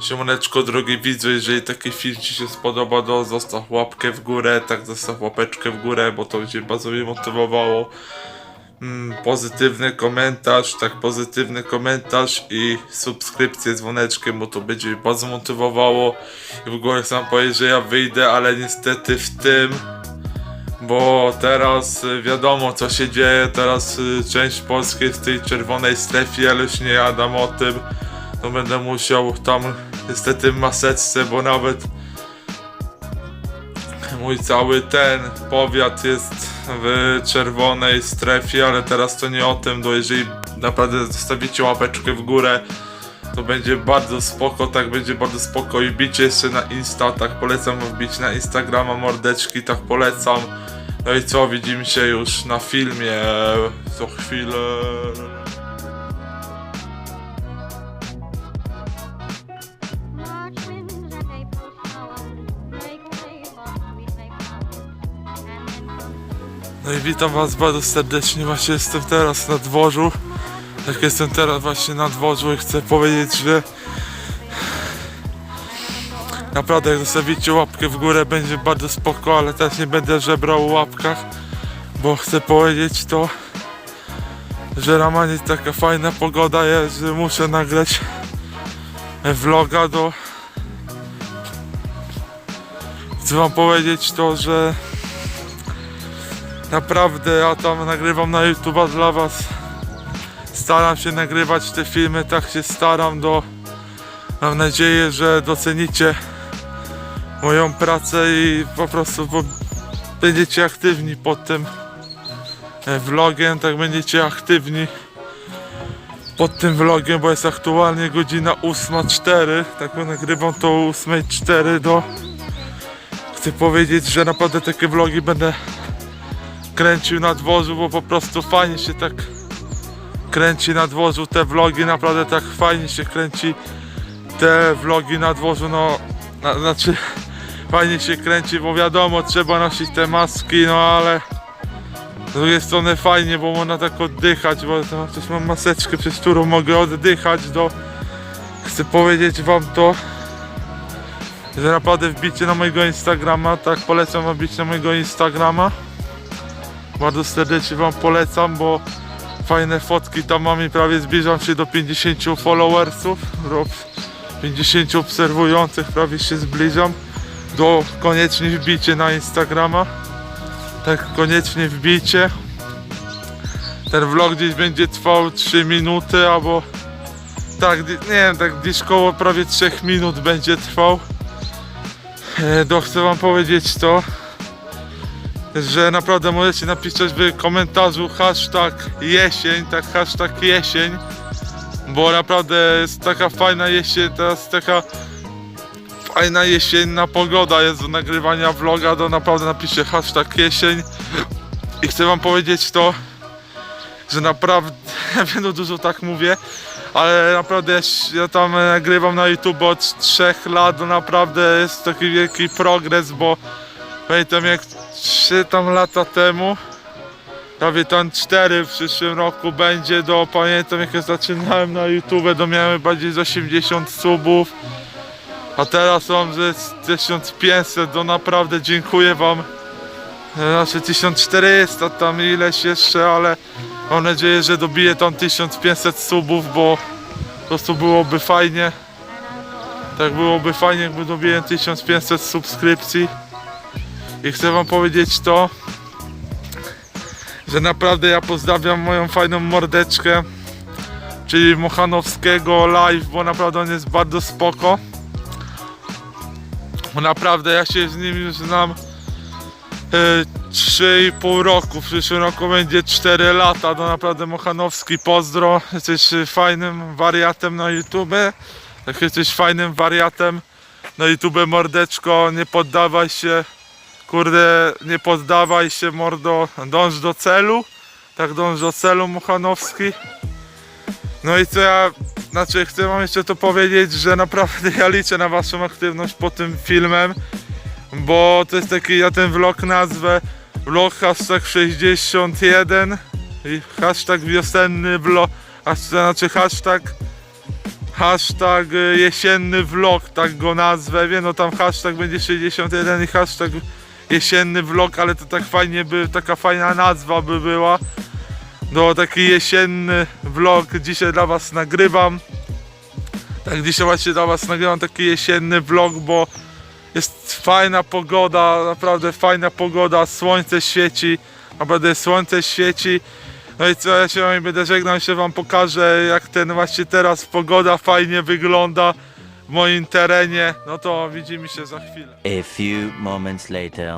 Siemoneczko, drogi widzu, jeżeli taki film Ci się spodoba, to zostaw łapkę w górę, tak zostaw łapeczkę w górę, bo to będzie bardzo mnie motywowało. Mm, pozytywny komentarz, tak pozytywny komentarz i subskrypcję dzwoneczkiem, bo to będzie mnie bardzo motywowało. I w ogóle chcę powiedzieć, że ja wyjdę, ale niestety w tym, bo teraz y, wiadomo co się dzieje, teraz y, część Polski jest w tej czerwonej strefie, ale już nie jadam o tym to będę musiał tam niestety maseczce, bo nawet mój cały ten powiat jest w czerwonej strefie, ale teraz to nie o tym, bo jeżeli naprawdę zostawicie łapeczkę w górę, to będzie bardzo spoko, tak będzie bardzo spoko i bicie jeszcze na Insta, tak polecam wbić na Instagrama mordeczki, tak polecam. No i co, widzimy się już na filmie za chwilę. No i witam was bardzo serdecznie, właśnie jestem teraz na dworzu. Jak jestem teraz właśnie na dworzu i chcę powiedzieć, że naprawdę jak zostawicie łapkę w górę będzie bardzo spoko, ale teraz nie będę żebrał o łapkach, bo chcę powiedzieć to, że Ramanie taka fajna pogoda jest, że muszę nagrać vloga do chcę wam powiedzieć to, że Naprawdę ja tam nagrywam na YouTube'a dla was. Staram się nagrywać te filmy, tak się staram do. Mam nadzieję, że docenicie moją pracę i po prostu będziecie aktywni pod tym e, vlogiem, tak będziecie aktywni pod tym vlogiem, bo jest aktualnie godzina 8.04, tak nagrywam to o 8.04 do chcę powiedzieć, że naprawdę takie vlogi będę kręcił na dworzu, bo po prostu fajnie się tak kręci na dworzu. Te vlogi, naprawdę tak fajnie się kręci. Te vlogi na dworzu, no na, znaczy fajnie się kręci, bo wiadomo trzeba nosić te maski, no ale z drugiej strony fajnie, bo można tak oddychać, bo to też mam maseczkę, przez którą mogę oddychać, do chcę powiedzieć wam to że naprawdę wbicie na mojego Instagrama, tak polecam wam wbić na mojego Instagrama bardzo serdecznie Wam polecam, bo fajne fotki tam mam i prawie zbliżam się do 50 followersów, do 50 obserwujących prawie się zbliżam. Do koniecznie wbicie na Instagrama. Tak koniecznie wbicie. Ten vlog gdzieś będzie trwał 3 minuty albo tak, nie wiem, tak gdzieś koło prawie 3 minut będzie trwał. E, chcę Wam powiedzieć to, że naprawdę możecie napisać w komentarzu hashtag jesień, tak hashtag jesień, bo naprawdę jest taka fajna jesień, teraz taka fajna jesienna pogoda jest do nagrywania vloga, to naprawdę napiszcie hashtag jesień. I chcę wam powiedzieć to, że naprawdę, no dużo tak mówię, ale naprawdę ja tam nagrywam na YouTube od 3 lat, naprawdę jest taki wielki progres, bo Pamiętam jak 3 tam lata temu, prawie tam 4 w przyszłym roku będzie do, pamiętam jak ja zaczynałem na YouTube, to miałem bardziej z 80 subów, a teraz mam ze 1500, to naprawdę dziękuję wam. Znaczy 1400 tam ileś jeszcze, ale mam nadzieję, że dobiję tam 1500 subów, bo po prostu byłoby fajnie. Tak byłoby fajnie, jakby dobiłem 1500 subskrypcji. I chcę wam powiedzieć to, że naprawdę ja pozdrawiam moją fajną mordeczkę, czyli Mochanowskiego live, bo naprawdę on jest bardzo spoko. Bo naprawdę ja się z nim już znam e, 3,5 roku, w przyszłym roku będzie 4 lata, to naprawdę Mochanowski pozdro, jesteś fajnym wariatem na YouTube, jak jesteś fajnym wariatem na YouTube mordeczko, nie poddawaj się, kurde, nie poddawaj się mordo, dąż do celu, tak dąż do celu Muchanowski. No i co ja, znaczy chcę wam jeszcze to powiedzieć, że naprawdę ja liczę na waszą aktywność po tym filmem, bo to jest taki, ja ten vlog nazwę vlog hashtag 61 i hashtag wiosenny vlog, znaczy hashtag hashtag y, jesienny vlog, tak go nazwę, wiem, no tam hashtag będzie 61 i hashtag jesienny vlog, ale to tak fajnie by, taka fajna nazwa by była. No taki jesienny vlog dzisiaj dla was nagrywam. Tak dzisiaj właśnie dla was nagrywam taki jesienny vlog, bo jest fajna pogoda, naprawdę fajna pogoda, słońce świeci, naprawdę słońce świeci. No i co, ja się wam będę żegnał, się wam pokażę jak ten właśnie teraz pogoda fajnie wygląda w moim terenie. No to widzimy się za chwilę. A few moments later.